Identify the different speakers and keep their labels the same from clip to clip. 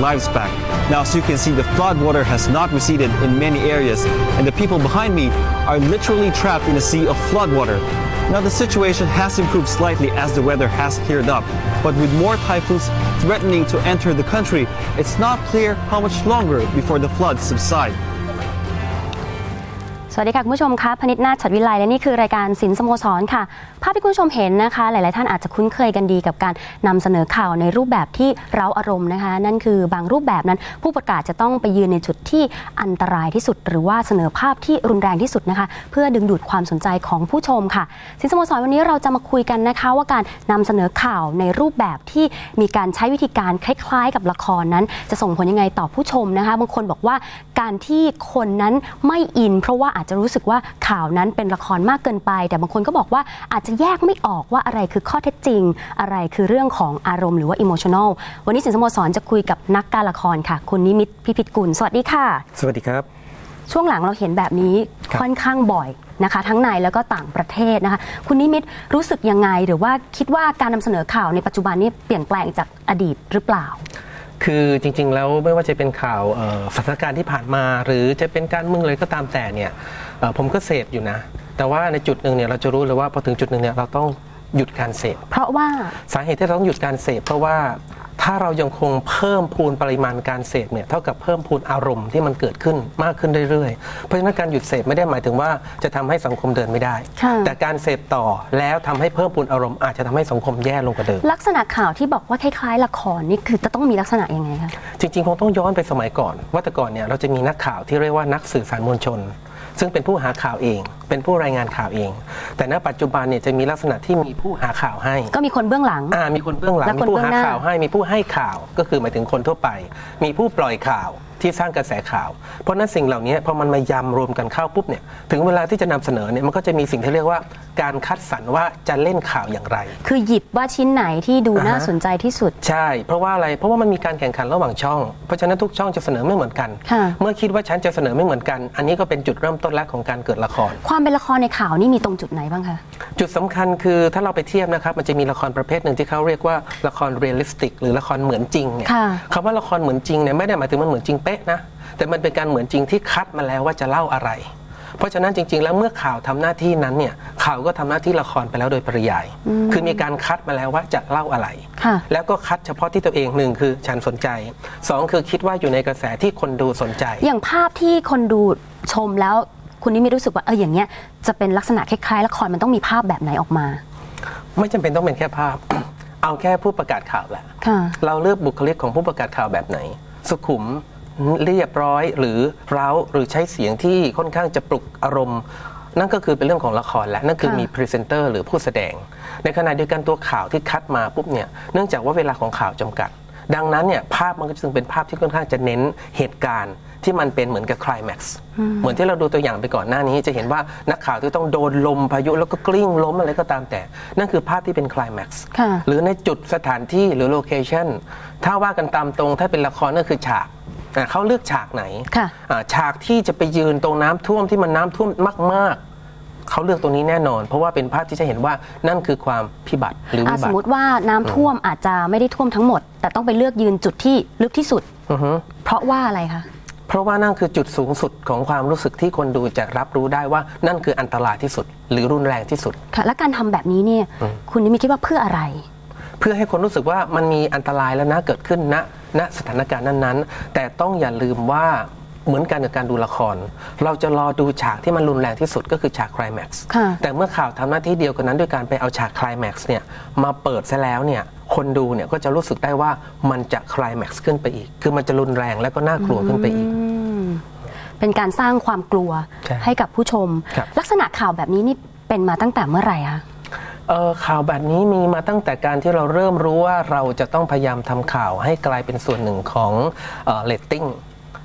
Speaker 1: lives back. Now, as you can see, the flood water has not receded in many areas, and the people behind me are literally trapped in a sea of flood water. Now, the situation has improved slightly as the weather has cleared up, but with more typhoons threatening to enter the country, it's not clear how much longer before the floods subside.
Speaker 2: สวัสดีค่ะ คุณผู้ชมคะพนิษนาฉัดวิไลและนี่คือรายการสินสโมสรค่ะ ภาพที่คุณผู้ชมเห็นนะคะ หลาย ๆ ท่านอาจจะคุ้นเคยกันดีกับการนำเสนอข่าวในรูปแบบที่เร้าอารมณ์นะคะ นั่นคือบางรูปแบบนั้น ผู้ประกาศจะต้องไปยืนในจุดที่อันตรายที่สุด หรือว่าเสนอภาพที่รุนแรงที่สุดนะคะ เพื่อดึงดูดความสนใจของผู้ชมค่ะ สินสโมสรวันนี้เราจะมาคุยกันนะคะ ว่าการนำเสนอข่าวในรูปแบบที่มีการใช้วิธีการคล้าย ๆ กับละครนั้น จะส่งผลยังไงต่อผู้ชมนะคะ บางคนบอกว่าการที่คนนั้นไม่อิน เพราะว่าอาจจะรู้สึกว่าข่าวนั้นเป็นละครมากเกินไป แต่บางคนก็บอกว่าอาจจะแยกไม่ออกว่าอะไรคือข้อเท็จจริง อะไรคือเรื่องของอารมณ์หรือว่าอิโมชันอลวันนี้สินสโมสรจะคุยกับนักการละครค่ะ คุณนิมิตพิพิธกุลสวัสดีค่ะ
Speaker 3: สวัสดีครับ
Speaker 2: ช่วงหลังเราเห็นแบบนี้
Speaker 3: ครับ
Speaker 2: ค่อนข้างบ่อยนะคะ ทั้งในแล้วก็ต่างประเทศนะคะ คุณนิมิตรู้สึกยังไง หรือว่าคิดว่าการนำเสนอข่าวในปัจจุบันนี้เปลี่ยนแปลงจากอดีตหรือเปล่า
Speaker 3: คือจริงๆ แล้วไม่ว่าจะเป็นข่าวเอ่อสถานการณ์ที่ผ่านมา หรือจะเป็นการเมืองเลยก็ตามแต่เนี่ยเอ่อผมก็เสพอยู่นะ แต่ว่าในจุดหนึ่งเนี่ยเราจะรู้เลยว่าพอถึงจุดหนึ่งเนี่ยเราต้องหยุดการเสพ
Speaker 2: เพราะว่า
Speaker 3: สาเหตุที่เราต้องหยุดการเสพเพราะว่า ถ้าเรายังคงเพิ่มพูนปริมาณการเสพเนี่ยเท่ากับเพิ่มพูนอารมณ์ที่มันเกิดขึ้นมากขึ้นเรื่อยๆ เพราะฉะนั้นการหยุดเสพไม่ได้หมายถึงว่าจะทำให้สังคมเดินไม่ได้
Speaker 2: ค่ะ
Speaker 3: แต่การเสพต่อแล้วทำให้เพิ่มพูนอารมณ์อาจจะทำให้สังคมแย่ลงกว่าเดิม
Speaker 2: ลักษณะข่าวที่บอกว่าคล้ายๆละครนี่คือจะต้องมีลักษณะยังไงคะ
Speaker 3: จริงๆคงต้องย้อนไปสมัยก่อนว่าแต่ก่อนเนี่ยเราจะมีนักข่าวที่เรียกว่านักสื่อสารมวลชน ซึ่งเป็นผู้หาข่าวเอง เป็นผู้รายงานข่าวเอง แต่ณปัจจุบันเนี่ยจะมีลักษณะที่มีผู้หาข่าวให้
Speaker 2: ก็มีคนเบื้องหลัง
Speaker 3: อ่ามีคนเบื้องหลัง
Speaker 2: และ
Speaker 3: มี
Speaker 2: คน
Speaker 3: ผู้
Speaker 2: เบื้อง
Speaker 3: หา
Speaker 2: หน้า
Speaker 3: ข่าวให้มีผู้ให้ข่าวก็คือหมายถึงคนทั่วไป มีผู้ปล่อยข่าว ที่สร้างกระแสข่าว เพราะฉะนั้นสิ่งเหล่านี้พอมันมายำรวมกันเข้าปุ๊บเนี่ยถึงเวลาที่จะนำเสนอเนี่ยมันก็จะมีสิ่งที่เรียกว่าการคัดสรรว่าจะเล่นข่าวอย่างไร
Speaker 2: คือหยิบว่าชิ้นไหนที่ดู
Speaker 3: อ่าฮะ
Speaker 2: น่าสนใจที่สุด
Speaker 3: ใช่ เพราะว่าอะไรเพราะว่ามันมีการแข่งขันระหว่างช่อง เพราะฉะนั้นทุกช่องจะเสนอไม่เหมือนกัน
Speaker 2: ค่ะ
Speaker 3: เมื่อคิดว่าฉันจะเสนอไม่เหมือนกัน อันนี้ก็เป็นจุดเริ่มต้นแรกของการเกิดละคร
Speaker 2: ความเป็นละครในข่าวนี่มีตรงจุดไหนบ้างคะ
Speaker 3: จุดสำคัญคือถ้าเราไปเทียบนะครับมันจะมีละครประเภทหนึ่งที่เขาเรียกว่าละครเรียลลิสติก หรือละครเหมือนจริงเนี่ย
Speaker 2: ค่ะ
Speaker 3: คำว่าละครเหมือนจริงเนี่ยไม่ได้หมายถึงมันเหมือนจริงเป๊ะนะ แต่มันเป็นการเหมือนจริงที่คัดมาแล้วว่าจะเล่าอะไร เพราะฉะนั้นจริง ๆ แล้วเมื่อข่าวทำหน้าที่นั้นเนี่ยข่าวก็ทำหน้าที่ละครไปแล้วโดยปริยาย คือมีการคัดมาแล้วว่าจะเล่าอะไร
Speaker 2: ค่ะ
Speaker 3: แล้วก็คัดเฉพาะที่ตัวเองหนึ่งคือฉันสนใจสองคือคิดว่าอยู่ในกระแสที่คนดูสนใจ
Speaker 2: อย่างภาพที่คนดูชมแล้วคุณนี่ไม่รู้สึกว่าเอออย่างเงี้ยจะเป็นลักษณะคล้ายๆละครมันต้องมีภาพแบบไหนออกมา
Speaker 3: ไม่จำเป็นต้องเป็นแค่ภาพ เอาแค่ผู้ประกาศข่าวแหละ
Speaker 2: ค่ะ
Speaker 3: เราเลือกบุคลิกของผู้ประกาศข่าวแบบไหน สุขุม เรียบร้อยหรือเร้าหรือใช้เสียงที่ค่อนข้างจะปลุกอารมณ์ นั่นก็คือเป็นเรื่องของละครและนั่นคือ
Speaker 2: ค่ะ
Speaker 3: มีพรีเซนเตอร์หรือผู้แสดง ในขณะเดียวกันตัวข่าวที่คัดมาปุ๊บเนี่ยเนื่องจากว่าเวลาของข่าวจำกัด ดังนั้นเนี่ยภาพมันก็จึงเป็นภาพที่ค่อนข้างจะเน้นเหตุการณ์ที่มันเป็นเหมือนกับคลายแม็กซ์ เหมือนที่เราดูตัวอย่างไปก่อนหน้านี้ จะเห็นว่านักข่าวที่ต้องโดนลมพายุแล้วก็กลิ้งล้มอะไรก็ตามแต่ นั่นคือภาพที่เป็นคลายแม็กซ์
Speaker 2: ค่ะ
Speaker 3: หรือในจุดสถานที่หรือโลเคชันถ้าว่ากันตามตรงถ้าเป็นละครก็คือฉากอะ เขาเลือกฉากไหน
Speaker 2: ค่ะ
Speaker 3: อ่าฉากที่จะไปยืนตรงน้ำท่วมที่มันน้ำท่วมมากๆ เขาเลือกตรงนี้แน่นอน เพราะว่าเป็นภาพที่จะเห็นว่านั่นคือความพิบัติหรือ
Speaker 2: อะ
Speaker 3: วิ
Speaker 2: ส
Speaker 3: บั
Speaker 2: ม
Speaker 3: ติ
Speaker 2: มติว่าน้ำท่วมอาจจะไม่ได้ท่วมทั้งหมด แต่ต้องไปเลือกยืนจุดที่ลึกที่สุด
Speaker 3: อือฮึ
Speaker 2: เพราะว่าอะไรคะ
Speaker 3: เพราะว่านั่นคือจุดสูงสุดของความรู้สึกที่คนดูจะรับรู้ได้ว่านั่นคืออันตรายที่สุด หรือรุนแรงที่สุด
Speaker 2: ค่ะและการทำแบบนี้เนี่ยคุณนี่มีคิดว่าเพื่ออะไร
Speaker 3: เพื่อให้คนรู้สึกว่ามันมีอันตรายแล้วนะเกิดขึ้นณ ณสถานการณ์นั้นๆ แต่ต้องอย่าลืมว่าเหมือนกันกับการดูละคร เราจะรอดูฉากที่มันรุนแรงที่สุดก็คือฉากคลายแม็กซ์
Speaker 2: ค่ะ
Speaker 3: แต่เมื่อข่าวทำหน้าที่เดียวกันนั้นด้วยการไปเอาฉากคลายแม็กซ์เนี่ยมาเปิดซะแล้วเนี่ยคนดูเนี่ยก็จะรู้สึกได้ว่ามันจะคลายแม็กซ์ขึ้นไปอีก คือมันจะรุนแรงและก็น่ากลัวขึ้นไปอีก
Speaker 2: เป็นการสร้างความกลัว
Speaker 3: ใช่
Speaker 2: ให้กับผู้ชม
Speaker 3: ครับ
Speaker 2: ลักษณะข่าวแบบนี้นี่เป็นมาตั้งแต่เมื่อไหร่คะ
Speaker 3: เอ่อข่าวแบบนี้มีมาตั้งแต่การที่เราเริ่มรู้ว่าเราจะต้องพยายามทำข่าวให้กลายเป็นส่วนหนึ่งของเลตติ้ง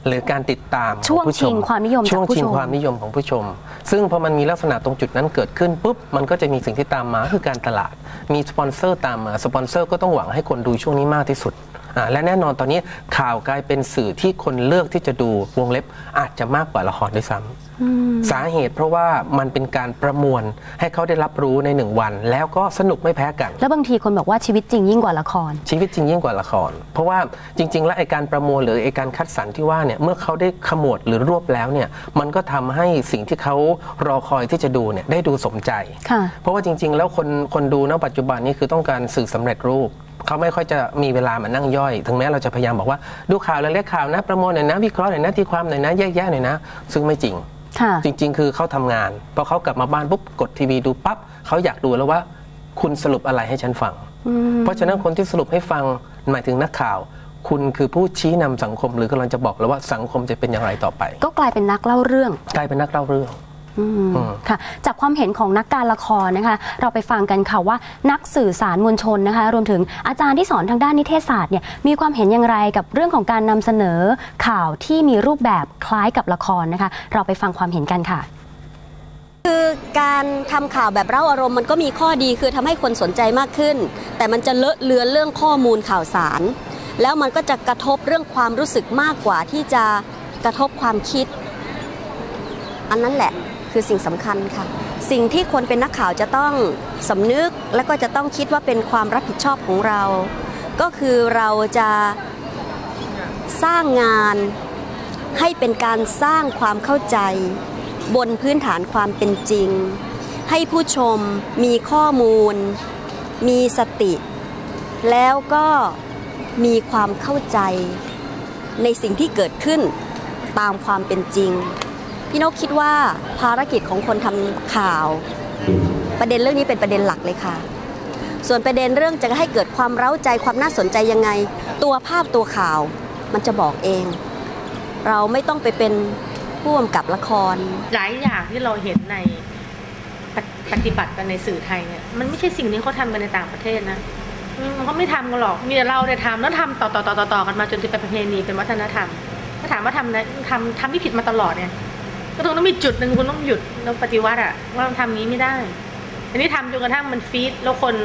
Speaker 3: หรือการติดตามของ
Speaker 2: ช่วง
Speaker 3: ผู้ช
Speaker 2: ชิงความนิยมจาก
Speaker 3: ช่วง
Speaker 2: ผู้
Speaker 3: ชิง
Speaker 2: ชม
Speaker 3: ความนิยมของผู้ชม ซึ่งพอมันมีลักษณะตรงจุดนั้นเกิดขึ้นปุ๊บมันก็จะมีสิ่งที่ตามมาคือการตลาด มีสปอนเซอร์ตามมาสปอนเซอร์ก็ต้องหวังให้คนดูช่วงนี้มากที่สุดอ่า และแน่นอนตอนนี้ข่าวกลายเป็นสื่อที่คนเลือกที่จะดูวงเล็บอาจจะมากกว่าละครด้วยซ้ำสาเหตุเพราะว่ามันเป็นการประมวลให้เขาได้รับรู้ในหนึ่งวัน แล้วก็สนุกไม่แพ้กัน
Speaker 2: แล้วบางทีคนบอกว่าชีวิตจริงยิ่งกว่าละคร
Speaker 3: ชีวิตจริงยิ่งกว่าละคร เพราะว่าจริง ๆ แล้วไอการประมวลหรือไอการคัดสรรที่ว่าเนี่ยเมื่อเขาได้ขมวดหรือรวบแล้วเนี่ยมันก็ทำให้สิ่งที่เขารอคอยที่จะดูเนี่ยได้ดูสมใจ
Speaker 2: ค่ะ
Speaker 3: เพราะว่าจริง ๆ แล้วคนคนดูณปัจจุบันนี้คือต้องการสื่อสำเร็จรูป เขาไม่ค่อยจะมีเวลามานั่งย่อย ถึงแม้เราจะพยายามบอกว่าดูข่าวแล้วเรียกข่าวนะ ประมวลหน่อยนะวิเคราะห์หน่อยนะตีความหน่อยนะแยกแยะหน่อยนะ ซึ่งไม่จริง
Speaker 2: ค่ะ
Speaker 3: จริง ๆ คือเขาทำงานพอเขากลับมาบ้านปุ๊บกดทีวีดูปั๊บเขาอยากดูแล้วว่า คุณสรุปอะไรให้ฉันฟัง เพราะฉะนั้นคนที่สรุปให้ฟังหมายถึงนักข่าว คุณคือผู้ชี้นำสังคมหรือกำลังจะบอกแล้วว่าสังคมจะเป็นอย่างไรต่อไป
Speaker 2: ก็กลายเป็นนักเล่าเรื่อง
Speaker 3: กลายเป็นนักเล่าเรื่อง
Speaker 2: อืม
Speaker 3: อืม
Speaker 2: ค่ะจากความเห็นของนักการละครนะคะ เราไปฟังกันค่ะว่านักสื่อสารมวลชนนะคะ รวมถึงอาจารย์ที่สอนทางด้านนิเทศศาสตร์เนี่ยมีความเห็นอย่างไรกับเรื่องของการนำเสนอข่าวที่มีรูปแบบคล้ายกับละครนะคะ เราไปฟังความเห็นกันค่ะ
Speaker 4: คือการทำข่าวแบบเร่าอารมณ์มันก็มีข้อดีคือทำให้คนสนใจมากขึ้น แต่มันจะเลอะเลือนเรื่องข้อมูลข่าวสาร แล้วมันก็จะกระทบเรื่องความรู้สึกมากกว่าที่จะกระทบความคิด อันนั้นแหละ คือสิ่งสำคัญค่ะ สิ่งที่คนเป็นนักข่าวจะต้องสำนึกและก็จะต้องคิดว่าเป็นความรับผิดชอบของเรา ก็คือเราจะสร้างงานให้เป็นการสร้างความเข้าใจ บนพื้นฐานความเป็นจริง ให้ผู้ชมมีข้อมูล มีสติ แล้วก็มีความเข้าใจในสิ่งที่เกิดขึ้นตามความเป็นจริง พี่นกคิดว่าภารกิจของคนทำข่าว ประเด็นเรื่องนี้เป็นประเด็นหลักเลยค่ะ ส่วนประเด็นเรื่องจะให้เกิดความเร้าใจความน่าสนใจยังไง ตัวภาพตัวข่าว มันจะบอกเอง เราไม่ต้องไปเป็นผู้กำกับละคร
Speaker 5: หลายอย่างที่เราเห็นในปฏิปฏิบัติกันในสื่อไทยเนี่ยมันไม่ใช่สิ่งที่เขาทำกันในต่างประเทศนะอืมเขาไม่ทำกันหรอกมีแต่เราเนี่ยทำแล้วทำต่อต่อต่อต่อกันมาจนถึงเป็นประเพณีเป็นวัฒนธรรมถ้าถามว่าทำนะทำทำที่ผิดมาตลอดเนี่ย ก็ต้องต้องมีจุดหนึ่งคุณต้องหยุดแล้วปฏิวัติอะว่ามันทำนี้ไม่ได้ อันนี้ทำจนกระทั่งมันฟีดแล้วคน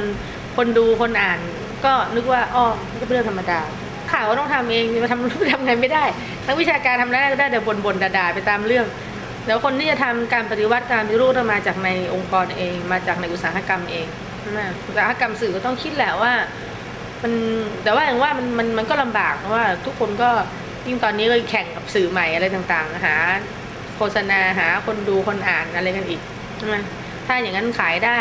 Speaker 5: คนดูคนอ่าน ก็นึกว่าอ๋อมันก็เป็นเรื่องธรรมดาข่าวก็ต้องทำเองมาทำทำไงไม่ได้นักวิชาการทำได้ก็ได้แต่บ่นๆด่าๆไปตามเรื่องแล้วคนที่จะทำการปฏิวัติการปฏิรูปต้องมาจากในองค์กรเอง มาจากในอุตสาหกรรมเองนะอุตสาหกรรมสื่อก็ต้องคิดแหละว่า มันแต่ว่าอย่างว่ามันมันมันก็ลำบากเพราะว่า ทุกคนก็ยิ่งตอนนี้ก็แข่งกับสื่อใหม่อะไรต่างๆหา โฆษณาหาคนดูคนอ่านอะไรกันอีกใช่ไหมถ้าอย่างนั้นขายได้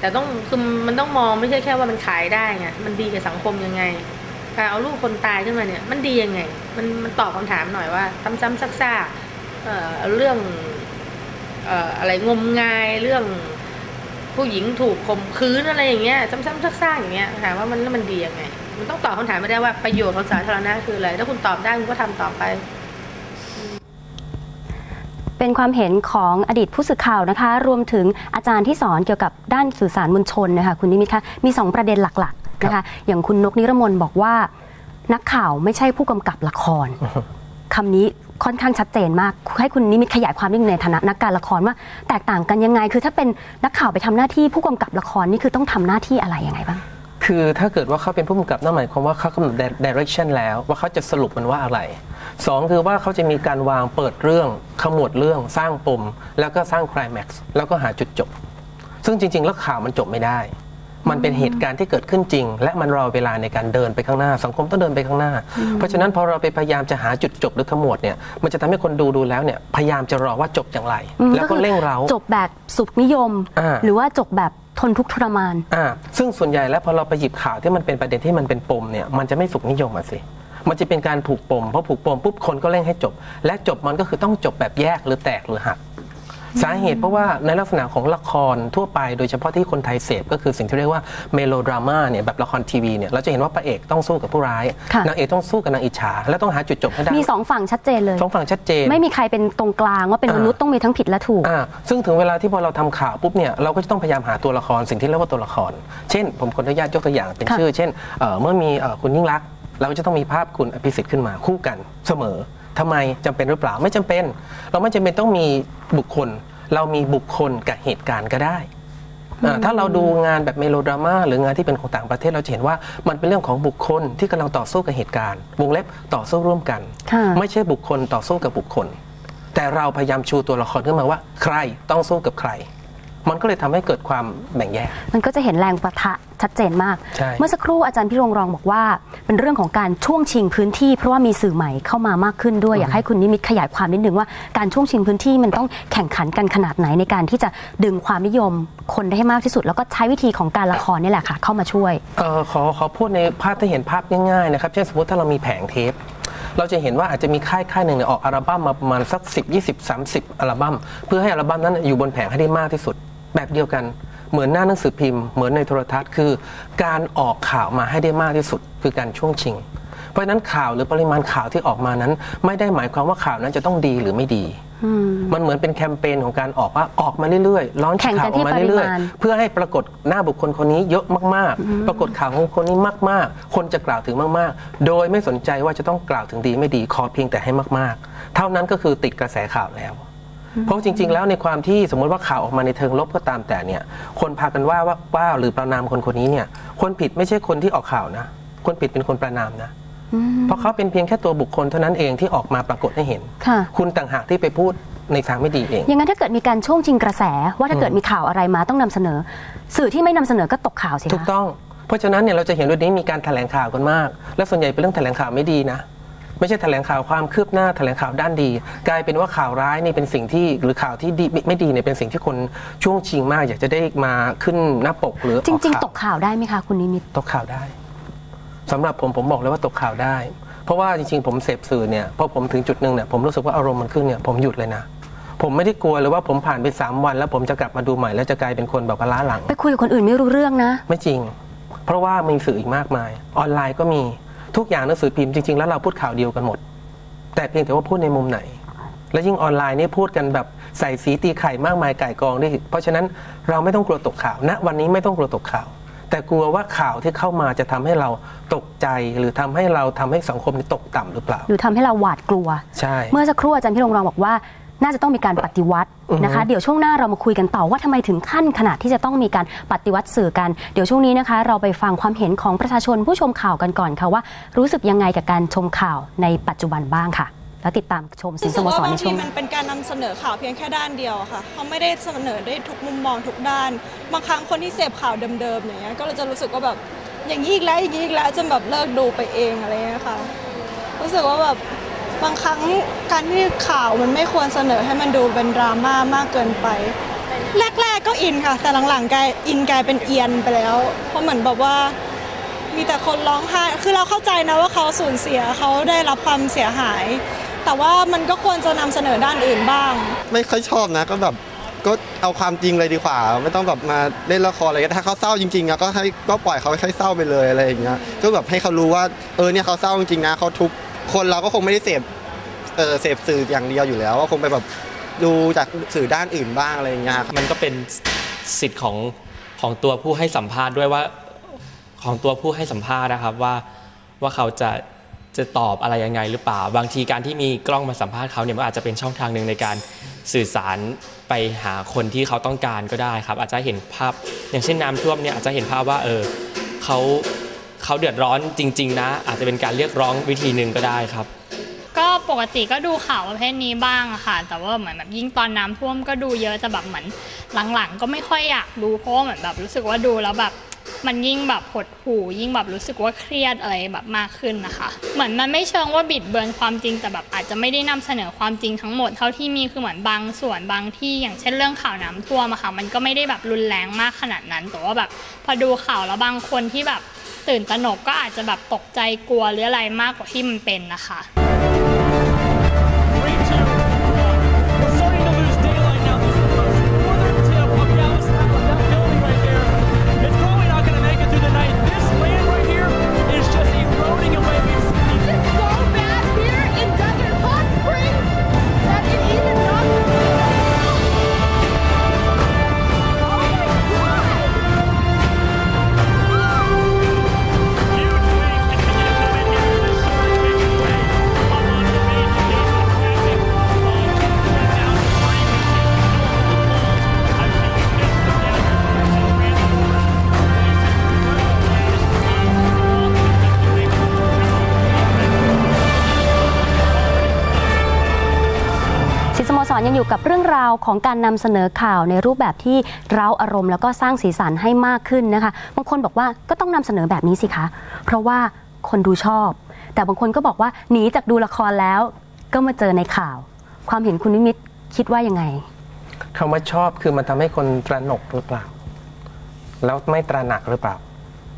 Speaker 5: แต่ต้องคือมันต้องมองไม่ใช่แค่ว่ามันขายได้ไงมันดีกับสังคมยังไงการเอาลูกคนตายขึ้นมาเนี่ย มันดียังไง มันมันตอบคำถามหน่อยว่าซ้ำๆซากๆเอ่อเรื่องเอ่ออะไรงมงายเรื่องผู้หญิงถูกข่มขืนอะไรอย่างเงี้ยซ้ำๆซากๆอย่างเงี้ยถามว่ามันแล้วมันดียังไง มันต้องตอบคำถามไม่ได้ว่าประโยชน์ของสาธารณะคืออะไรถ้าคุณตอบได้คุณก็ทำต่อไป
Speaker 2: เป็นความเห็นของอดีตผู้สื่อข่าวนะคะ รวมถึงอาจารย์ที่สอนเกี่ยวกับด้านสื่อสารมวลชนนะคะคุณนิมิตคะมี 2 ประเด็นหลักๆนะคะอย่างคุณนกนิรมนบอกว่า นักข่าวไม่ใช่ผู้กำกับละครคำนี้ค่อนข้างชัดเจนมาก ให้คุณนิมิตขยายความนิดนึงในฐานะนักการละครว่า แตกต่างกันยังไง คือถ้าเป็นนักข่าวไปทำหน้าที่ผู้กำกับละครนี่คือต้องทำหน้าที่อะไรยังไงบ้าง
Speaker 3: คือถ้าเกิดว่าเขาเป็นผู้กำกับนั่นหมายความว่าเขากำหนด direction แล้วว่าเขาจะสรุปมันว่าอะไร สองคือว่าเขาจะมีการวางเปิดเรื่องขมวดเรื่องสร้างปม แล้วก็สร้าง climax แล้วก็หาจุดจบ ซึ่งจริง ๆ แล้วข่าวมันจบไม่ได้ มันเป็นเหตุการณ์ที่เกิดขึ้นจริง และมันรอเวลาในการเดินไปข้างหน้า สังคมต้องเดินไปข้างหน้า เพราะฉะนั้นพอเราไปพยายามจะหาจุดจบหรือขมวดเนี่ยมันจะทำให้คนดูดูแล้วเนี่ยพยายามจะรอว่าจบอย่างไร
Speaker 2: อืม
Speaker 3: แล้วก็เร่งเร้า
Speaker 2: จบแบบสุขนิยม
Speaker 3: อ่า
Speaker 2: หรือว่าจบแบบทนทุกข์ทรมาน
Speaker 3: อ่าซึ่งส่วนใหญ่แล้วพอเราไปหยิบข่าวที่มันเป็นประเด็นที่มันเป็นปมเนี่ยมันจะไม่สุขนิยมอะสิ มันจะเป็นการผูกปมเพราะผูกปมปุ๊บคนก็เร่งให้จบ และจบมันก็คือต้องจบแบบแยกหรือแตกหรือหัก สาเหตุเพราะว่าในลักษณะของละครทั่วไปโดยเฉพาะที่คนไทยเสพก็คือสิ่งที่เรียกว่าเมโลดราม่าเนี่ยแบบละครทีวีเนี่ยเราจะเห็นว่าพระเอกต้องสู้กับผู้ร้าย
Speaker 2: ค่ะ
Speaker 3: นางเอกต้องสู้กับนางอิจฉาและต้องหาจุดจบให้ได้
Speaker 2: มีสองฝั่งชัดเจนเลย
Speaker 3: สองฝั่งชัดเจน
Speaker 2: ไม่มีใครเป็นตรงกลางว่าเป็น
Speaker 3: อ่าม
Speaker 2: มนุษย์ต้องมีทั้งผิดและถูก
Speaker 3: อ่าซึ่งถึงเวลาที่พอเราทำข่าวปุ๊บเนี่ยเราก็จะต้องพยายามหาตัวละครสิ่งที่เรียกว่าตัวละคร เช่น ผมขออนุญาตยกตัวอย่างเป็น
Speaker 2: ค่ะ
Speaker 3: ชื่อ เช่นเอ่อเมื่อมีเอ่อคุณยิ่งรักษณ์ เราก็จะต้องมีภาพคุณอภิสิทธิ์ขึ้นมาคู่กันเสมอทำไมจำเป็นหรือเปล่าไม่จำเป็น เราไม่จำเป็นต้องมีบุคคล เรามีบุคคลกับเหตุการณ์ก็ได้อ่าถ้าเราดูงานแบบเมโลดราม่าหรืองานที่เป็นของต่างประเทศเราจะเห็นว่ามันเป็นเรื่องของบุคคลที่กำลังต่อสู้กับเหตุการณ์วงเล็บต่อสู้ร่วมกัน
Speaker 2: ค่ะ
Speaker 3: ไม่ใช่บุคคลต่อสู้กับบุคคล แต่เราพยายามชูตัวละครขึ้นมาว่า ใครต้องสู้กับใคร มันก็เลยทำให้เกิดความแบ่งแยก
Speaker 2: มันก็จะเห็นแรงประทะชัดเจนมาก
Speaker 3: ใช่
Speaker 2: เมื่อสักครู่อาจารย์พี่รงรองบอกว่า เป็นเรื่องของการช่วงชิงพื้นที่ เพราะว่ามีสื่อใหม่เข้ามามากขึ้นด้วยอยากให้คุณนิมิตขยายความนิดนึงว่าการช่วงชิงพื้นที่มันต้องแข่งขันกันขนาดไหนในการที่จะดึงความนิยมคนได้ให้มากที่สุด แล้วก็ใช้วิธีของการละครนี่แหละค่ะ เข้ามาช่วย
Speaker 3: เออขอขอพูดในภาพที่เห็นภาพง่ายๆนะครับเช่นสมมติถ้าเรามีแผงเทปเราจะเห็นว่าอาจจะมีค่ายค่ายหนึ่งเนี่ยออกอัลบั้มมาประมาณสัก 10 20 30 อัลบั้มเพื่อให้อัลบั้มนั้นอยู่บนแผงให้ได้มากที่สุด แบบเดียวกัน เหมือนหน้าหนังสือพิมพ์ เหมือนในโทรทัศน์ คือ การออกข่าวมาให้ได้มากที่สุด คือการช่วงชิง เพราะฉะนั้นข่าวหรือปริมาณข่าวที่ออกมานั้น ไม่ได้หมายความว่าข่าวนั้นจะต้องดีหรือไม่ดีมันเหมือนเป็นแคมเปญของการออกว่าออกมาเรื่อยๆร้อน
Speaker 2: แข่ง
Speaker 3: ข่า
Speaker 2: กั
Speaker 3: วนอ
Speaker 2: ที่
Speaker 3: อกมาเรื่อย
Speaker 2: ปริมาณ
Speaker 3: ๆเพื่อให้ปรากฏหน้าบุคคลคนนี้เยอะมากๆ ปรากฏข่าวของคนนี้มากๆ คนจะกล่าวถึงมากๆ โดยไม่สนใจว่าจะต้องกล่าวถึงดีไม่ดีขอเพียงแต่ให้มากๆ เท่านั้นก็คือติดกระแสข่าวแล้ว เพราะจริง ๆ แล้วในความที่สมมติว่าข่าวออกมาในเชิงลบก็ตามแต่เนี่ย คนพากันว่าว่าว่าหรือประนามคนคนนี้เนี่ย คนผิดไม่ใช่คนที่ออกข่าวนะ คนผิดเป็นคนประนามนะเพราะเขาเป็นเพียงแค่ตัวบุคคลเท่านั้นเองที่ออกมาปรากฏให้เห็น
Speaker 2: ค่ะ
Speaker 3: คุณต่างหากที่ไปพูดในทางไม่ดีเอง
Speaker 2: อย่างนั้นถ้าเกิดมีการช่วงชิงกระแส ว่าถ้าเกิดมีข่าวอะไรมาต้องนำเสนอ สื่อที่ไม่นำเสนอก็ตกข่าวสิ
Speaker 3: ถูก
Speaker 2: คะ
Speaker 3: ต้อง เพราะฉะนั้นเนี่ยเราจะเห็นวันนี้มีการแถลงข่าวกันมาก และส่วนใหญ่เป็นเรื่องแถลงข่าวไม่ดีนะ ไม่ใช่แถลงข่าวความคืบหน้าแถลงข่าวด้านดี กลายเป็นว่าข่าวร้ายนี่เป็นสิ่งที่หรือข่าวที่ดีไม่ไม่ดีเนี่ยเป็นสิ่งที่คนช่วงชิงมาก อยากจะได้มาขึ้นหน้าปกหรืออ
Speaker 2: จ
Speaker 3: อก
Speaker 2: ริง
Speaker 3: ข่าว
Speaker 2: ๆตกข่าวได้ไหมคะคุณนิมิต
Speaker 3: ตกข่าวได้สำหรับผมผมบอกเลยว่าตกข่าวได้ เพราะว่าจริง ๆ ผมเสพสื่อเนี่ยพอผมถึงจุดหนึ่งเนี่ยผมรู้สึกว่าอารมณ์มันขึ้นเนี่ยผมหยุดเลยนะผมไม่ได้กลัวเลยว่าผมผ่านไปสามวัน แล้วผมจะกลับมาดูใหม่แล้วจะกลายเป็นคนแบบว่าล้าหลัง
Speaker 2: ไปคุยกับคนอื่นไม่รู้เรื่องนะ
Speaker 3: ไม่จริง เพราะว่ามีสื่ออีกมากมาย ออนไลน์ก็มี ทุกอย่างหนังสือพิมพ์จริงๆแล้วเราพูดข่าวเดียวกันหมด แต่เพียงแต่ว่าพูดในมุมไหน และยิ่งออนไลน์นี่พูดกันแบบใส่สีตีไข่มากมายไก่ายกองด้วยเพราะฉะนั้นเราไม่ต้องกลัวตกข่าวณวันนี้ไม่ต้องกลัวตกข่าว แต่กลัวว่าข่าวที่เข้ามาจะทำให้เราตกใจหรือทำให้เราทำให้สังคมนี้ตกต่ำหรือเปล่า
Speaker 2: หรือทำให้เราหวาดกลัว
Speaker 3: ใช่
Speaker 2: เมื่อสักครู่อาจารย์พี่รงรองบอกว่า น่าจะต้องมีการปฏิวัติ
Speaker 3: อือฮึ
Speaker 2: นะคะ เดี๋ยวช่วงหน้าเรามาคุยกันต่อว่าทำไมถึงขั้นขนาดที่จะต้องมีการปฏิวัติสื่อกัน เดี๋ยวช่วงนี้นะคะ เราไปฟังความเห็นของประชาชนผู้ชมข่าวกันก่อนค่ะว่า รู้สึกยังไงกับการชมข่าวในปัจจุบันบ้างค่ะ แล้วติดตามชมสิน
Speaker 6: รู้
Speaker 2: ส
Speaker 6: สึก
Speaker 2: โม
Speaker 6: ว่า
Speaker 2: สร
Speaker 6: บา
Speaker 2: ใน
Speaker 6: ง
Speaker 2: ช่
Speaker 6: ที
Speaker 2: วงห
Speaker 6: มั
Speaker 2: น้า
Speaker 6: นเป็นการนำเสนอข่าวเพียงแค่ด้านเดียวอะค่ะเขาไม่ได้เสนอได้ทุกมุมมองทุกด้านบางครั้งคนที่เสพข่าวเดิมๆอย่างเงี้ยก็เลยจะรู้สึกว่าแบบอย่างนี้อีกแล้วอย่างนี้อีกแล้วจนแบบเลิกดูไปเองอะไรเงี้ยค่ะรู้สึกว่าแบบ บางครั้งการที่ข่าวมันไม่ควรเสนอให้มันดูเป็นดราม่ามากเกินไป แรกๆก็อินค่ะ แต่หลังๆกลายอินกลายเป็นเอียนไปแล้ว เพราะเหมือนแบบว่ามีแต่คนร้องไห้ คือเราเข้าใจนะว่าเขาสูญเสียเขาได้รับความเสียหาย แต่ว่ามันก็ควรจะนำเสนอด้านอื่นบ้าง
Speaker 7: ไม่ค่อยชอบนะก็แบบก็เอาความจริงเลยดีกว่า ไม่ต้องแบบมาเล่นละครอะไรถ้าเขาเศร้าจริงๆอะก็ให้ก็ปล่อยเขาให้เศร้าไปเลยอะไรอย่างเงี้ยก็แบบให้เขารู้ว่าเออเนี่ยเขาเศร้าจริงนะเขาทุกข์ คนเราก็คงไม่ได้เสพเออเสพสื่ออย่างเดียวอยู่แล้วก็คงไปแบบดูจากสื่อด้านอื่นบ้างอะไรอย่างเงี้ย
Speaker 8: มันก็เป็นสิทธิ์ของของตัวผู้ให้สัมภาษณ์ด้วยว่าของตัวผู้ให้สัมภาษณ์นะครับว่าว่าเขาจะจะตอบอะไรยังไงหรือเปล่า บางทีการที่มีกล้องมาสัมภาษณ์เขาเนี่ยมันอาจจะเป็นช่องทางหนึ่งในการสื่อสารไปหาคนที่เขาต้องการก็ได้ครับ อาจจะเห็นภาพอย่างเช่นน้ำท่วมเนี่ยอาจจะเห็นภาพว่าเออเขา เขาเดือดร้อนจริง ๆ นะ อาจจะเป็นการเรียกร้องวิธีหนึ่งก็ได้ครับ
Speaker 9: ก็ปกติก็ดูข่าวประเภทนี้บ้างอะค่ะ แต่ว่าเหมือนแบบยิ่งตอนน้ำท่วมก็ดูเยอะแต่แบบเหมือนหลังๆ ก็ไม่ค่อยอยากดูเพราะว่าเหมือนแบบรู้สึกว่าดูแล้วแบบมันยิ่งแบบหดหู่ยิ่งแบบรู้สึกว่าเครียดอะไรแบบมากขึ้นนะคะ เหมือนมันไม่เชิงว่าบิดเบือนความจริงแต่แบบอาจจะไม่ได้นำเสนอความจริงทั้งหมดเท่าที่มีคือเหมือนบางส่วนบางที่อย่างเช่นเรื่องข่าวน้ำท่วมอะค่ะมันก็ไม่ได้แบบรุนแรงมากขนาดนั้น แต่ว่าแบบพอดูข่าวแล้วบางคนที่แบบ ตื่นตระหนกก็อาจจะแบบตกใจกลัวหรืออะไรมากกว่าที่มันเป็นนะคะา
Speaker 2: วของการนำเสนอข่าวในรูปแบบที่เร้าอารมณ์แล้วก็สร้างสีสันให้มากขึ้นนะคะ บางคนบอกว่าก็ต้องนำเสนอแบบนี้สิคะ เพราะว่าคนดูชอบ แต่บางคนก็บอกว่าหนีจากดูละครแล้ว ก็มาเจอในข่าว ความเห็นคุณนิมิตคิดว่ายังไง
Speaker 3: คำว่าชอบคือมันทำให้คนตระหนกหรือเปล่า แล้วไม่ตระหนักหรือเปล่า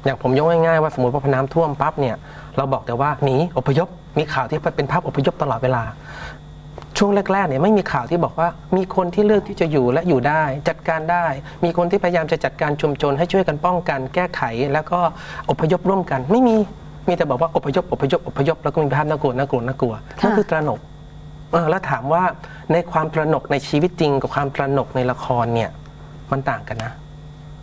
Speaker 3: อย่างผมยกง่ายๆว่าสมมติว่าพน้ำท่วมปั๊บเนี่ย เราบอกแต่ว่าหนีอพยพมีข่าวที่เป็นภาพอพยพตลอดเวลา ช่วงแรกๆเนี่ยไม่มีข่าวที่บอกว่า มีคนที่เลือกที่จะอยู่และอยู่ได้ จัดการได้ มีคนที่พยายามจะจัดการชุมชน ให้ช่วยกันป้องกันแก้ไข แล้วก็อพยพร่วมกัน ไม่มีมีแต่บอกว่าอพยพอพยพอพยพแล้วก็มีภาพน่ากลัวน่ากลัวน่ากลัวนั่นคือตระหนกเออแล้วถามว่าในความตระหนกในชีวิตจริง กับความตระหนกในละครเนี่ยมันต่างกันนะ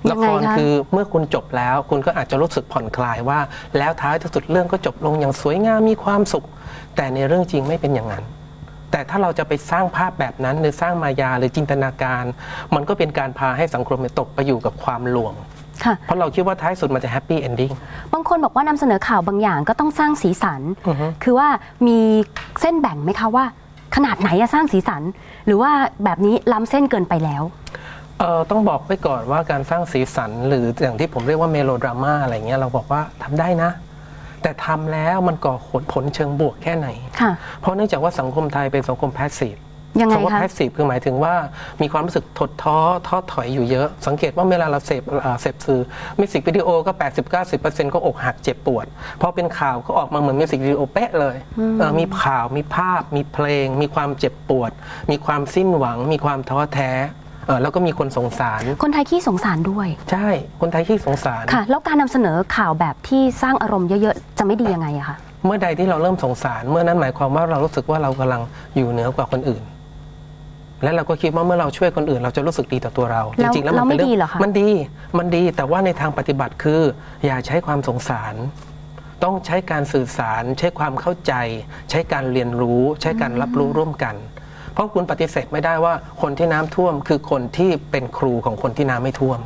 Speaker 2: ยั
Speaker 3: ละ
Speaker 2: ง
Speaker 3: ค
Speaker 2: ไง
Speaker 3: ร
Speaker 2: คะ
Speaker 3: คือเมื่อคุณจบแล้วคุณก็อาจจะรู้สึกผ่อนคลายว่า แล้วท้ายที่สุดเรื่องก็จบลงอย่างสวยงามมีความสุข แต่ในเรื่องจริงไม่เป็นอย่างนั้น แต่ถ้าเราจะไปสร้างภาพแบบนั้น หรือสร้างมายาหรือจินตนาการ มันก็เป็นการพาให้สังคมเนี่ยตกไปอยู่กับความลวง
Speaker 2: ค่ะ
Speaker 3: เพราะเราคิดว่าท้ายสุดมันจะแฮปปี้เอนดิ้ง
Speaker 2: บางคนบอกว่านำเสนอข่าวบางอย่างก็ต้องสร้างสีสัน
Speaker 3: อือฮึ
Speaker 2: คือว่ามีเส้นแบ่งไหมคะว่า ขนาดไหนจะสร้างสีสัน หรือว่าแบบนี้ล้ำเส้นเกินไปแล้ว
Speaker 3: เอ่อต้องบอกไว้ก่อนว่าการสร้างสีสัน หรืออย่างที่ผมเรียกว่าเมโลดราม่าอะไรเงี้ยเราบอกว่าทำได้นะ แต่ทำแล้วมันก่อผลผลเชิงบวกแค่ไหน
Speaker 2: ค่ะ
Speaker 3: เพราะเนื่องจากว่าสังคมไทยเป็นสังคมแพสซีฟ
Speaker 2: ยังไง
Speaker 3: คำว่า
Speaker 2: คะ
Speaker 3: แพสซีฟคือหมายถึงว่ามีความรู้สึกถดท้อท้อถอยอยู่เยอะ สังเกตว่าเวลาเราเสพอ่าเสพสื่อมิวสิกวิดีโอก็ 80-90%ก็อกหักเจ็บปวดพอเป็นข่าวก็ออกมาเหมือนมิวสิกวิดีโอเป๊ะเลยเอ่อมีข่าวมีภาพ มีเพลง มีความเจ็บปวด มีความสิ้นหวัง มีความท้อแท้ เอ่อแล้วก็มีคนสงสาร
Speaker 2: คนไทยขี้สงสารด้วย
Speaker 3: ใช่ คนไทยขี้สงสาร
Speaker 2: ค่ะ แล้วการนำเสนอข่าวแบบที่สร้างอารมณ์เยอะๆ จะไม่ดียังไงอะคะ
Speaker 3: เมื่อใดที่เราเริ่มสงสาร เมื่อนั้นหมายความว่าเรารู้สึกว่าเรากำลังอยู่เหนือกว่าคนอื่น และเราก็คิดว่าเมื่อเราช่วยคนอื่น เราจะรู้สึกดีต่อตัวเรา
Speaker 2: แล้ว
Speaker 3: จริงๆ แล้วมัน
Speaker 2: แล้วไม่
Speaker 3: เป็นเรื่
Speaker 2: ดีเหรอคะ
Speaker 3: มันดี มันดี แต่ว่าในทางปฏิบัติคือ อย่าใช้ความสงสารต้องใช้การสื่อสาร ใช้ความเข้าใจ ใช้การเรียนรู้ ใช้การรับรู้ร่วมกัน เพราะคุณปฏิเสธไม่ได้ว่าคนที่น้ำท่วม คือคนที่เป็นครูของคนที่น้ำไม่ท่วม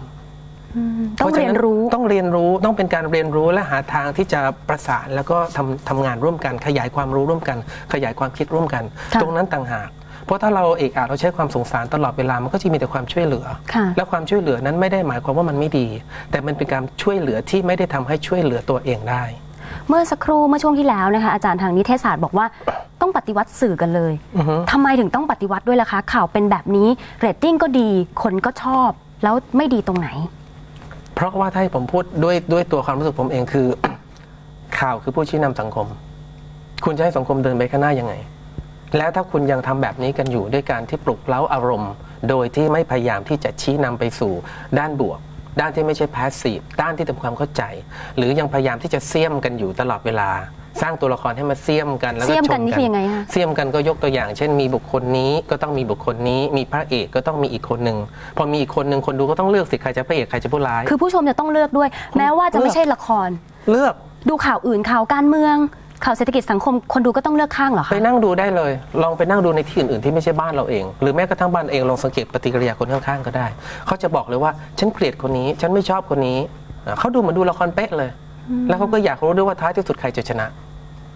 Speaker 2: ต้องเรียนรู้
Speaker 3: ต้องเรียนรู้ต้องเป็นการเรียนรู้และหาทางที่จะประสานแล้วก็ทำทำงานร่วมกัน ขยายความรู้ร่วมกัน ขยายความคิดร่วมกัน
Speaker 2: ค่ะ
Speaker 3: ตรงนั้นต่างหากเพราะถ้าเราเอกอาเราใช้ความสงสารตลอดเวลามันก็จะมีแต่ความช่วยเหลือ
Speaker 2: ค่ะ
Speaker 3: และความช่วยเหลือนั้นไม่ได้หมายความว่ามันไม่ดี แต่มันเป็นการช่วยเหลือที่ไม่ได้ทำให้ช่วยเหลือตัวเองได้
Speaker 2: เมื่อสักครู่เมื่อช่วงที่แล้วนะคะอาจารย์ทางนิเทศศาสตร์บอกว่าต้องปฏิวัติสื่อกันเลย
Speaker 3: อือฮึ
Speaker 2: ทำไมถึงต้องปฏิวัติด้วยล่ะคะ ข่าวเป็นแบบนี้เรตติ้งก็ดีคนก็ชอบ แล้วไม่ดีตรงไหน
Speaker 3: เพราะว่าถ้าให้ผมพูดด้วยด้วยตัวความรู้สึกผมเองคือ ข่าวคือผู้ชี้นำสังคม คุณจะให้สังคมเดินไปข้างหน้ายังไง แล้วถ้าคุณยังทำแบบนี้กันอยู่ด้วยการที่ปลุกเร้าอารมณ์ โดยที่ไม่พยายามที่จะชี้นำไปสู่ด้านบวก ด้านที่ไม่ใช่พาสซีฟด้านที่ทำความเข้าใจ หรือยังพยายามที่จะเสี่ยมกันอยู่ตลอดเวลา สร้างตัวละครให้มาเสี่ยมกันแล้วก็
Speaker 2: เสี่ยม
Speaker 3: ช
Speaker 2: กันนี่คือยังไงคะ
Speaker 3: เสี่ยมกันก็ยกตัวอย่าง เช่นมีบุคคลนี้ก็ต้องมีบุคคลนี้มีพระเอกก็ต้องมีอีกคนหนึ่งพอมีอีกคนหนึ่งคนดูก็ต้องเลือกสิใครจะพระเอกใครจะผู้ร้าย
Speaker 2: คือผู้ชมจะต้องเลือกด้วย แม้ว่าจะไม่ใช่ละคร
Speaker 3: เลือก
Speaker 2: ดูข่าวอื่นข่าวการเมือง ข่าวเศรษฐกิจสังคมคนดูก็ต้องเลือกข้างเหรอคะไป
Speaker 3: นั่งดูได้เลย ลองไปนั่งดูในที่อื่นๆที่ไม่ใช่บ้านเราเอง หรือแม้กระทั่งบ้านเองลองสังเกตปฏิกิริยาคนข้างๆก็ได้ เขาจะบอกเลยว่าฉันเกลียดคนนี้ ฉันไม่ชอบคนนี้ เขาดูเหมือนดูละครเป๊ะเลย แล้วเขาก็อยากรู้ด้วยว่าท้ายที่สุดใครจะชนะ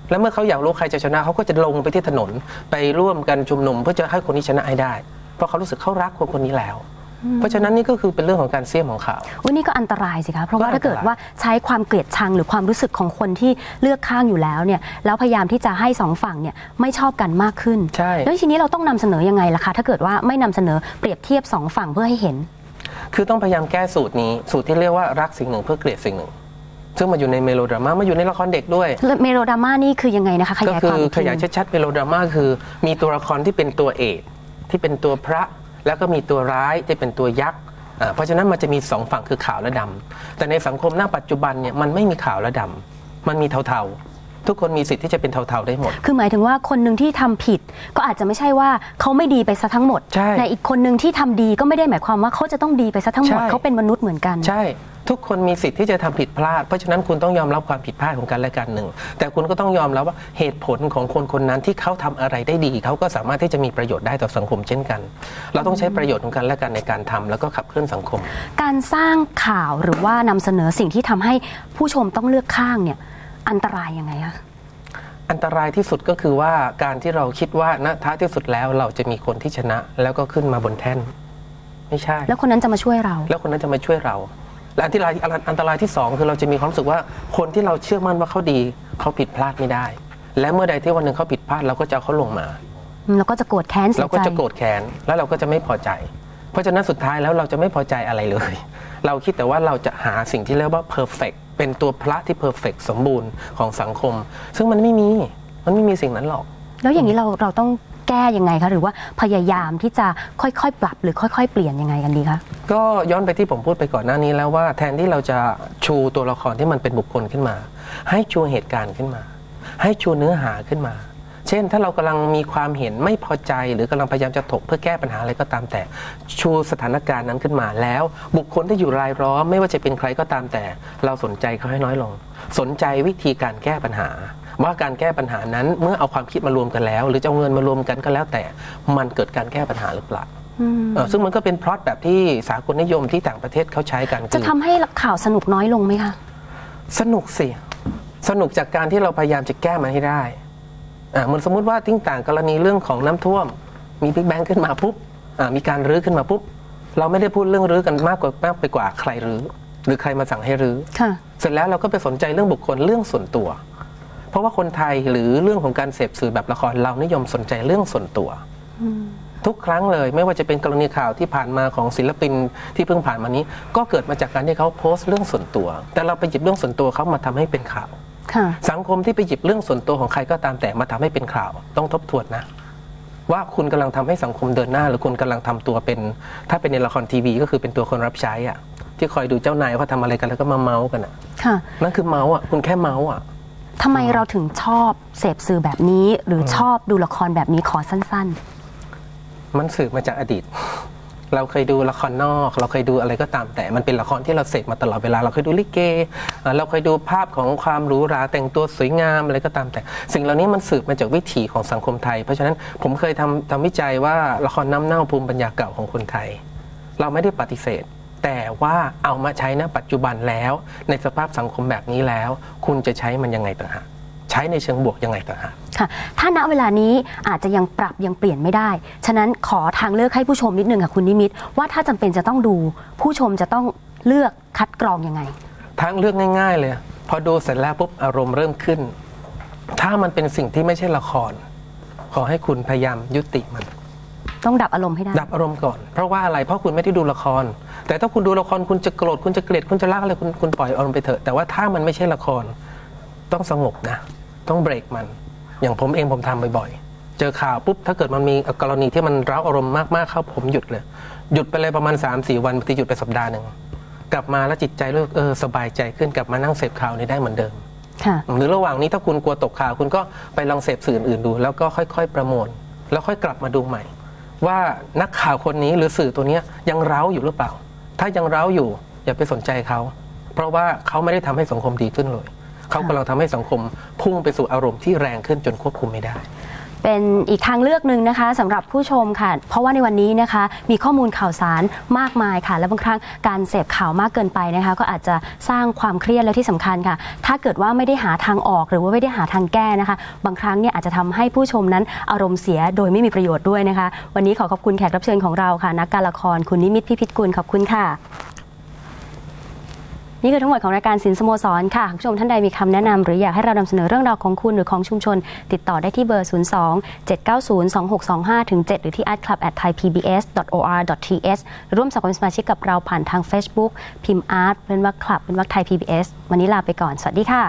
Speaker 3: และเมื่อเขาอยากรู้ใครจะชนะเขาก็จะลงไปที่ถนนไปร่วมกันชุมนุมเพื่อจะให้คนนี้ชนะให้ได้ เพราะเขารู้สึกเขารักคนคนนี้แล้ว เพราะฉะนั้นนี่ก็คือเป็นเรื่องของการเสี่ยมของข่าว
Speaker 2: วันนี้ก็อันตรายสิคะเพราะว่า
Speaker 3: ก็อันตราย
Speaker 2: ถ้าเกิดว่าใช้ความเกลียดชังหรือความรู้สึกของคนที่เลือกข้างอยู่แล้วเนี่ยแล้วพยายามที่จะให้สองฝั่งเนี่ยไม่ชอบกันมากขึ้น
Speaker 3: ใช่
Speaker 2: แล้วทีนี้เราต้องนำเสนอยังไงล่ะคะถ้าเกิดว่าไม่นำเสนอเปรียบเทียบสองฝั่งเพื่อให้เห็น
Speaker 3: คือต้องพยายามแก้สูตรนี้สูตรที่เรียกว่ารักสิ่งหนึ่งเพื่อเกลียดสิ่งหนึ่งซึ่งมาอยู่ในเมโลดราม่ามาอยู่ในละครเด็กด้วย
Speaker 2: เมโลดราม่านี่คือยังไงนะคะข
Speaker 3: ก็
Speaker 2: ยาย
Speaker 3: คื
Speaker 2: ความ
Speaker 3: อ
Speaker 2: อีก
Speaker 3: ข
Speaker 2: ที
Speaker 3: ยายชัดๆเมโลดราม่าคือ มีตัวละครที่เป็นตัวเอกที่เป็นตัวพระ แล้วก็มีตัวร้ายที่เป็นตัวยักษ์อ่าเพราะฉะนั้นมันจะมีสองฝั่งคือขาวและดำแต่ในสังคมหน้าปัจจุบันเนี่ยมันไม่มีขาวและดำมันมีเทาๆ ทุกคนมีสิทธิ์ที่จะเป็นเทาๆได้หมด
Speaker 2: คือหมายถึงว่าคนหนึ่งที่ทำผิด ก็อาจจะไม่ใช่ว่าเขาไม่ดีไปซะทั้งหมด
Speaker 3: ใช่
Speaker 2: อีกคนหนึ่งที่ทำดีก็ไม่ได้หมายความว่าเขาจะต้องดีไปซะทั้งหมด
Speaker 3: ใช่
Speaker 2: เขาเป็นมนุษย์เหมือนกัน
Speaker 3: ใช่ ทุกคนมีสิทธิ์ที่จะทำผิดพลาด เพราะฉะนั้นคุณต้องยอมรับความผิดพลาดของกันและกันหนึ่ง แต่คุณก็ต้องยอมรับว่าเหตุผลของคนคนนั้นที่เขาทำอะไรได้ดี เขาก็สามารถที่จะมีประโยชน์ได้ต่อสังคมเช่นกัน เราต้องใช้ประโยชน์ของกันและกันในการทำแล้วก็ขับเคลื่อนสังคม
Speaker 2: การสร้างข่าวหรือว่านำเสนอสิ่งที่ทำให้ผู้ชมต้องเลือกข้างเนี่ยอันตรายยังไงคะ
Speaker 3: อันตรายที่สุดก็คือว่าการที่เราคิดว่าณท้ายที่สุดแล้วเราจะมีคนที่ชนะ แล้วก็ขึ้นมาบนแท่น ไม่ใช่
Speaker 2: แล้วคนนั้นจะมาช่วยเรา
Speaker 3: แล้วคนนั้นจะมาช่วยเรา และอันตรายอันตรายที่สองคือเราจะมีความรู้สึกว่าคนที่เราเชื่อมั่นว่าเขาดีเขาผิดพลาดไม่ได้ และเมื่อใดที่วันหนึ่งเขาผิดพลาดเราก็จะเอาเขาลงมา
Speaker 2: เราก็จะโกรธแค้นเสี
Speaker 3: เรา
Speaker 2: ย
Speaker 3: ก็
Speaker 2: ใจ
Speaker 3: จะโกรธแค้นแล้วเราก็จะไม่พอใจ เพราะฉะนั้นสุดท้ายแล้วเราจะไม่พอใจอะไรเลย เราคิดแต่ว่าเราจะหาสิ่งที่เรียกว่า perfect เป็นตัวพระที่ perfect สมบูรณ์ของสังคม ซึ่งมันไม่มีมันไม่มีสิ่งนั้นหรอก
Speaker 2: แล้วอย่างนี้เราเราต้อง แก้ยังไงคะหรือว่าพยายามที่จะค่อยๆ ปรับหรือค่อย ๆ เปลี่ยนยังไงกันดีคะ
Speaker 3: ก็ย้อนไปที่ผมพูดไปก่อนหน้านี้แล้วว่าแทนที่เราจะชูตัวละครที่มันเป็นบุคคลขึ้นมา ให้ชูเหตุการณ์ขึ้นมา ให้ชูเนื้อหาขึ้นมา เช่น ถ้าเรากำลังมีความเห็นไม่พอใจหรือกำลังพยายามจะถกเพื่อแก้ปัญหาอะไรก็ตามแต่ ชูสถานการณ์นั้นขึ้นมาแล้ว บุคคลที่อยู่รายล้อมไม่ว่าจะเป็นใครก็ตามแต่ เราสนใจเขาให้น้อยลง สนใจวิธีการแก้ปัญหา ว่าการแก้ปัญหานั้นเมื่อเอาความคิดมารวมกันแล้ว หรือจะเอาเงินมารวมกันก็แล้วแต่มันเกิดการแก้ปัญหาหรือเปล่า
Speaker 2: อืม
Speaker 3: เออซึ่งมันก็เป็นพล็อตแบบที่สากลนิยมที่ต่างประเทศเขาใช้กัน
Speaker 2: จะ
Speaker 3: คือ
Speaker 2: ทำให้ข่าวสนุกน้อยลงไหมคะ
Speaker 3: สนุกสิสนุกจากการที่เราพยายามจะแก้มันให้ได้อ่าเหมือนสมมุติว่าทิ้งต่างกรณีเรื่องของน้ำท่วม มีบิ๊กแบงขึ้นมาปุ๊บอ่ามีการรื้อขึ้นมาปุ๊บเราไม่ได้พูดเรื่องรื้อกันมากกว่ามากไปกว่าใครรื้อหรือใครมาสั่งให้รื้อ
Speaker 2: ค่ะ
Speaker 3: เสร็จแล้วเราก็ไปสนใจเรื่องบุคคลเรื่องส่วนตัว เพราะว่าคนไทยหรือเรื่องของการเสพสื่อแบบละครเรานิยมสนใจเรื่องส่วนตัวทุกครั้งเลยไม่ว่าจะเป็นกรณีข่าวที่ผ่านมาของศิลปินที่เพิ่งผ่านมานี้ ก็เกิดมาจากการที่เขาโพสต์เรื่องส่วนตัว แต่เราไปหยิบเรื่องส่วนตัวเขามาทำให้เป็นข่าว
Speaker 2: ค่ะ
Speaker 3: สังคมที่ไปหยิบเรื่องส่วนตัวของใครก็ตามแต่มาทำให้เป็นข่าว ต้องทบทวนนะ ว่าคุณกำลังทำให้สังคมเดินหน้า หรือคุณกำลังทำตัวเป็น ถ้าเป็นในละครทีวี ก็คือเป็นตัวคนรับใช้อะที่คอยดูเจ้านายเขาทำอะไรกันแล้วก็มาเมาส์กันอะ
Speaker 2: ค่ะ
Speaker 3: นั่นคือเมาส์อะคุณแค่เมาส์อะ
Speaker 2: ทำไมเราถึงชอบเสพสื่อแบบนี้ หรือชอบดูละครแบบนี้ขอสั้น
Speaker 3: มันสืบมาจากอดีต เราเคยดูละครนอก เราเคยดูอะไรก็ตามแต่มันเป็นละครที่เราเสพมาตลอดเวลา เราเคยดูลิเกอ่าเราเคยดูภาพของความหรูหราแต่งตัวสวยงามอะไรก็ตามแต่ สิ่งเหล่านี้มันสืบมาจากวิถีของสังคมไทย เพราะฉะนั้นผมเคยทำทำวิจัยว่าละครน้ำเน่าภูมิปัญญาเก่าของคนไทย เราไม่ได้ปฏิเสธ แต่ว่าเอามาใช้ณปัจจุบันแล้ว ในสภาพสังคมแบบนี้แล้ว คุณจะใช้มันยังไงต่างหากใช้ในเชิงบวกยังไงต่างหาก
Speaker 2: ๆค่ะ ถ้าณเวลานี้อาจจะยังปรับยังเปลี่ยนไม่ได้ ฉะนั้นขอทางเลือกให้ผู้ชมนิดนึงค่ะคุณนิมิตว่าถ้าจำเป็นจะต้องดูผู้ชมจะต้องเลือกคัดกรองยังไง
Speaker 3: ทางเลือกง่าย ๆ เลย พอดูเสร็จแล้วปุ๊บอารมณ์เริ่มขึ้น ถ้ามันเป็นสิ่งที่ไม่ใช่ละคร ขอให้คุณพยายามยุติมัน
Speaker 2: ต้องดับอารมณ์ให้ได้
Speaker 3: ดับอารมณ์ก่อน เพราะว่าอะไร เพราะคุณไม่ได้ดูละคร แต่ถ้าคุณดูละครคุณจะโกรธคุณจะเกลียดคุณจะรักอะไรคุณคุณปล่อยอารมณ์ไปเถอะ แต่ว่าถ้ามันไม่ใช่ละคร ต้องสงบนะ ต้องเบรกมัน อย่างผมเองผมทำบ่อยๆ เจอข่าวปุ๊บถ้าเกิดมันมีกรณีที่มันร้าวอารมณ์มากๆเข้าผมหยุดเลย หยุดไปเลยประมาณ3าสี่วันบางทีหยุดไปสัปดาห์หนึ่งกลับมาแล้วจิตใจรู้สึกเออสบายใจขึ้นกลับมานั่งเสพข่าวนี้ได้เหมือนเดิม
Speaker 2: ค่ะ
Speaker 3: หรือระหว่างนี้ถ้าคุณกลัวตกข่าวคุณก็ไปลองเสพสื่ออื่นๆดู แล้วก็ค่อย ๆ ประมวลแล้วค่อยกลับมาดูใหม่ ว่านักข่าวคนนี้หรือสื่อตัวนี้ยังเร้าอยู่หรือเปล่า ถ้ายังเร้าอยู่อย่าไปสนใจเขา เพราะว่าเขาไม่ได้ทำให้สังคมดีขึ้นเลย เขากำลังทำให้สังคมพุ่งไปสู่อารมณ์ที่แรงขึ้นจนควบคุมไม่ได้
Speaker 2: เป็นอีกทางเลือกหนึ่งนะคะสำหรับผู้ชมค่ะ เพราะว่าในวันนี้นะคะมีข้อมูลข่าวสารมากมายค่ะ และบางครั้งการเสพข่าวมากเกินไปนะคะ ก็อาจจะสร้างความเครียดและที่สำคัญค่ะ ถ้าเกิดว่าไม่ได้หาทางออกหรือว่าไม่ได้หาทางแก้นะคะ บางครั้งเนี่ยอาจจะทำให้ผู้ชมนั้นอารมณ์เสียโดยไม่มีประโยชน์ด้วยนะคะ วันนี้ขอขอบคุณแขกรับเชิญของเราค่ะ นักการละครคุณนิมิตพิพิธกุลขอบคุณค่ะ นี่คือทั้งหมดของรายการสินสโมสรค่ะคุณผู้ชมท่านใดมีคำแนะนำหรืออยากให้เรานำเสนอเรื่องราวของคุณหรือของชุมชน ติดต่อได้ที่เบอร์ 02 790 2625ถึง7หรือที่ adclub@thaipbs.or.th ร่วมสมัครสมาชิกกับเราผ่านทาง Facebook พิมพ์ art เป็นว่าคลับเป็นว่าไทย PBS วันนี้ลาไปก่อน สวัสดีค่ะ